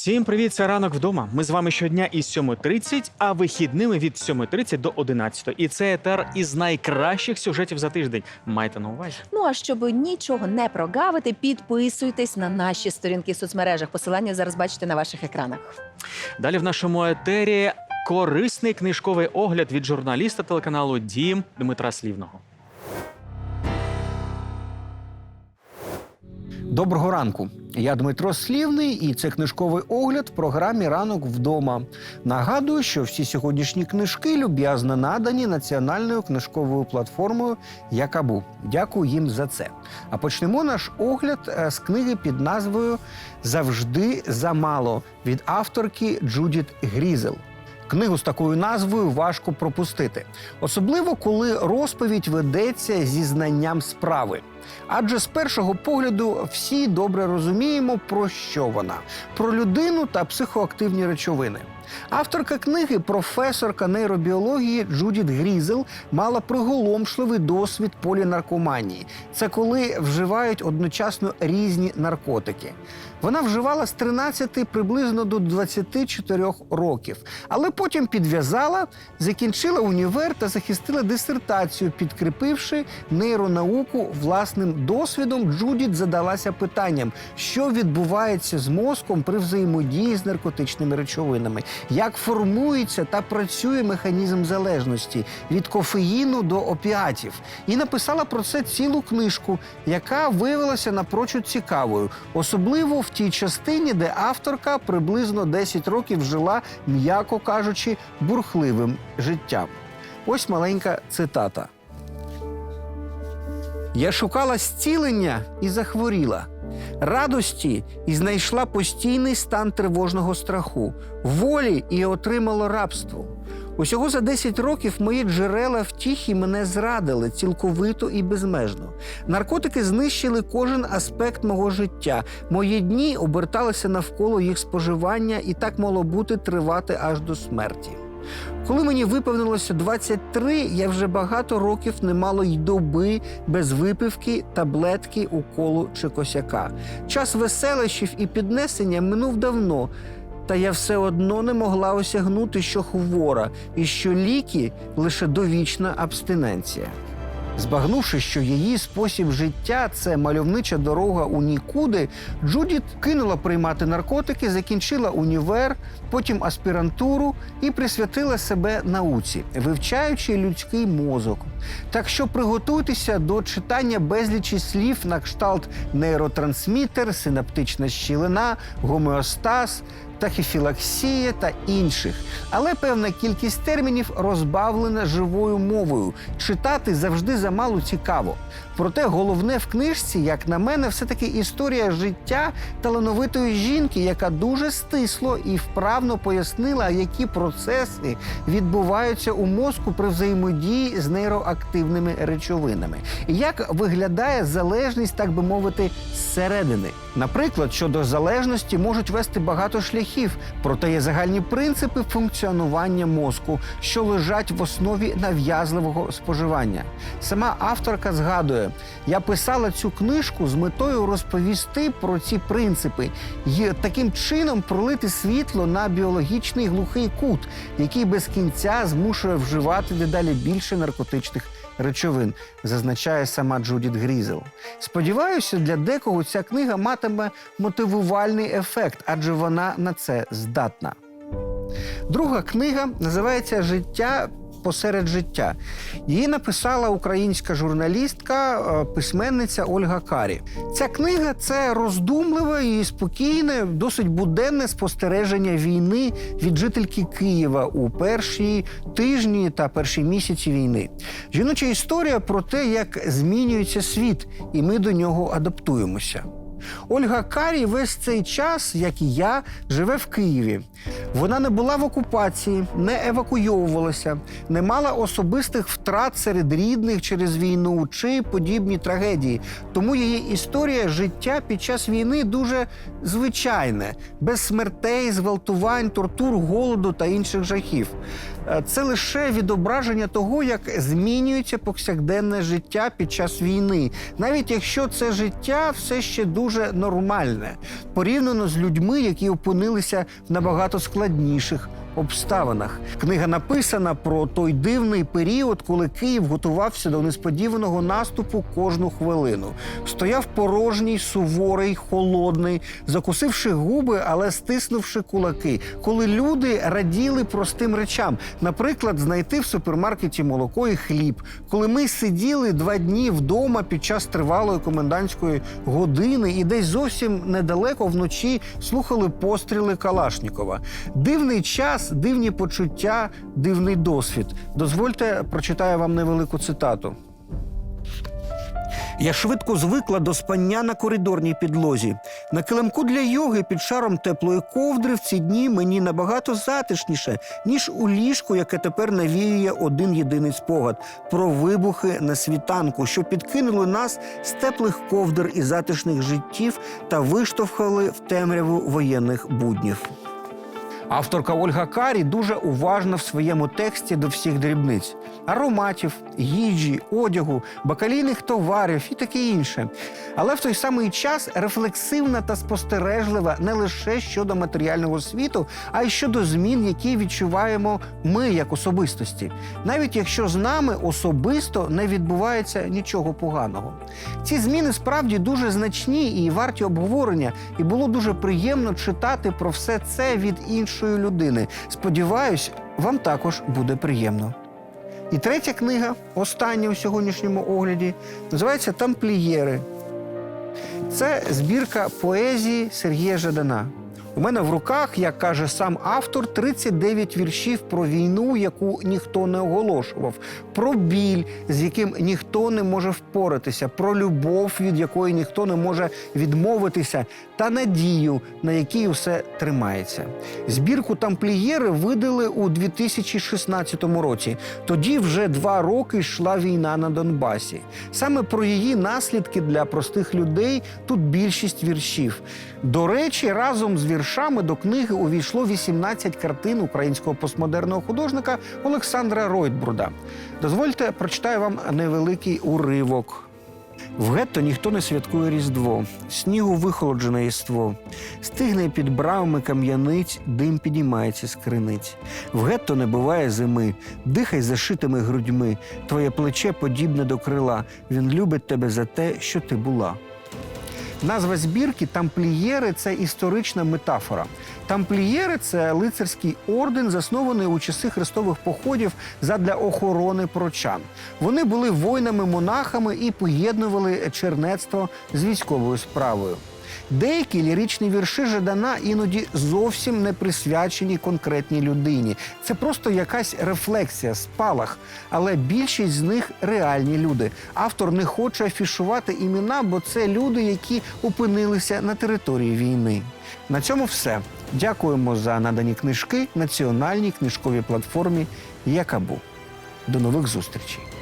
Всім привіт, це ранок вдома. Ми з вами щодня із 7.30, а вихідними від 7.30 до 11. І це етер із найкращих сюжетів за тиждень. Майте на увазі. Ну а щоб нічого не прогавити, підписуйтесь на наші сторінки в соцмережах. Посилання зараз бачите на ваших екранах. Далі в нашому етері корисний книжковий огляд від журналіста телеканалу Дім Дмитра Слівного. Доброго ранку. Я Дмитро Слівний, і це книжковий огляд в програмі Ранок вдома. Нагадую, що всі сьогоднішні книжки люб'язно надані національною книжковою платформою Якабу. Дякую їм за це. А почнемо наш огляд е, з книги під назвою Завжди замало від авторки Джудіт Грізел. Книгу з такою назвою важко пропустити, особливо коли розповідь ведеться зі знанням справи. Адже з першого погляду всі добре розуміємо, про що вона: про людину та психоактивні речовини. Авторка книги, професорка нейробіології Джудіт Грізел, мала приголомшливий досвід полінаркоманії. Це коли вживають одночасно різні наркотики. Вона вживала з 13 приблизно до 24 років, але потім підв'язала, закінчила універ та захистила дисертацію, підкріпивши нейронауку власним досвідом. Джудіт задалася питанням, що відбувається з мозком при взаємодії з наркотичними речовинами, як формується та працює механізм залежності від кофеїну до опіатів, і написала про це цілу книжку, яка виявилася напрочуд цікавою, особливо в тій частині, де авторка приблизно 10 років жила, м'яко кажучи, бурхливим життям. Ось маленька цитата. Я шукала зцілення і захворіла. Радості і знайшла постійний стан тривожного страху, волі і отримала рабство. Усього за 10 років мої джерела втіхи мене зрадили цілковито і безмежно. Наркотики знищили кожен аспект мого життя. Мої дні оберталися навколо їх споживання, і так мало бути тривати аж до смерті. Коли мені виповнилося 23, я вже багато років не мало й доби без випивки, таблетки, уколу чи косяка. Час веселищів і піднесення минув давно. Та я все одно не могла осягнути, що хвора, і що ліки лише довічна абстиненція. Збагнувши, що її спосіб життя це мальовнича дорога у нікуди, Джудіт кинула приймати наркотики, закінчила універ, потім аспірантуру і присвятила себе науці, вивчаючи людський мозок. Так що приготуйтеся до читання безлічі слів на кшталт нейротрансмітер, синаптична щілина, гомеостаз, тахіфілаксія та інших. Але певна кількість термінів розбавлена живою мовою. Читати завжди замало цікаво. Проте головне в книжці, як на мене, все-таки історія життя талановитої жінки, яка дуже стисло і вправно пояснила, які процеси відбуваються у мозку при взаємодії з нейроактивними речовинами, як виглядає залежність, так би мовити, зсередини. Наприклад, щодо залежності можуть вести багато шляхів, проте є загальні принципи функціонування мозку, що лежать в основі нав'язливого споживання. Сама авторка згадує: я писала цю книжку з метою розповісти про ці принципи і таким чином пролити світло на біологічний глухий кут, який без кінця змушує вживати дедалі більше наркотичних речовин, зазначає сама Джудіт Грізел. Сподіваюся, для декого ця книга матиме мотивувальний ефект, адже вона на це здатна. Друга книга називається Життя. Посеред життя її написала українська журналістка, е, письменниця Ольга Карі. Ця книга це роздумливе і спокійне, досить буденне спостереження війни від жительки Києва у перші тижні та перші місяці війни. Жіноча історія про те, як змінюється світ, і ми до нього адаптуємося. Ольга Карі весь цей час, як і я, живе в Києві. Вона не була в окупації, не евакуйовувалася, не мала особистих втрат серед рідних через війну чи подібні трагедії. Тому її історія життя під час війни дуже звичайне, без смертей, зґвалтувань, тортур, голоду та інших жахів. Е, Це лише відображення того, як змінюється повсякденне життя під час війни, навіть якщо це життя все ще дуже нормальне. порівняно з людьми, які опинилися в набагато складніших обставинах. Книга написана про той дивний період, коли Київ готувався до несподіваного наступу кожну хвилину. Стояв порожній, суворий, холодний, закусивши губи, але стиснувши кулаки, коли люди раділи простим речам, наприклад, знайти в супермаркеті молоко і хліб, коли ми сиділи два дні вдома під час тривалої комендантської години і десь зовсім недалеко вночі слухали постріли Калашнікова. Дивний час, дивні почуття, дивний досвід. Дозвольте прочитаю вам невелику цитату. Я швидко звикла до спання на коридорній підлозі. На килимку для йоги під шаром теплої ковдри в ці дні мені набагато затишніше, ніж у ліжку, яке тепер навіює один єдиний спогад про вибухи на світанку, що підкинули нас з теплих ковдр і затишних життів та виштовхали в темряву воєнних буднів. Авторка Ольга Карі дуже уважна в своєму тексті до всіх дрібниць: ароматів, їжі, одягу, бакалійних товарів і таке інше. Але в той самий час рефлексивна та спостережлива не лише щодо матеріального світу, а й щодо змін, які відчуваємо ми як особистості, навіть якщо з нами особисто не відбувається нічого поганого. Ці зміни справді дуже значні і варті обговорення, і було дуже приємно читати про все це від іншої людини. Сподіваюсь, вам також буде приємно. І третя книга, остання у сьогоднішньому огляді, називається Тамплієри. Це збірка поезії Сергія Жадана. У мене в руках, як каже сам автор, 39 віршів про війну, яку ніхто не оголошував, про біль, з яким ніхто не може впоратися, про любов, від якої ніхто не може відмовитися, та надію, на якій усе тримається. Збірку тамплієри видали у 2016 році. Тоді вже два роки йшла війна на Донбасі. Саме про її наслідки для простих людей тут більшість віршів. До речі, разом з віршами до книги увійшло 18 картин українського постмодерного художника Олександра Ройтбруда. Дозвольте, прочитаю вам невеликий уривок. В гетто ніхто не святкує Різдво, снігу вихолоджене єство. Стигне під бравами кам'яниць, дим підіймається з криниць. В гетто не буває зими, дихай зашитими грудьми. Твоє плече подібне до крила. Він любить тебе за те, що ти була. Назва збірки тамплієри це історична метафора. Тамплієри це лицарський орден, заснований у часи хрестових походів задля охорони прочан. Вони були воїнами-монахами і поєднували чернецтво з військовою справою. Деякі ліричні вірші Жадана іноді зовсім не присвячені конкретній людині. Це просто якась рефлексія, спалах. Але більшість з них реальні люди. Автор не хоче афішувати імена, бо це люди, які опинилися на території війни. На цьому все. Дякуємо за надані книжки національній книжковій платформі Якабу. До нових зустрічей.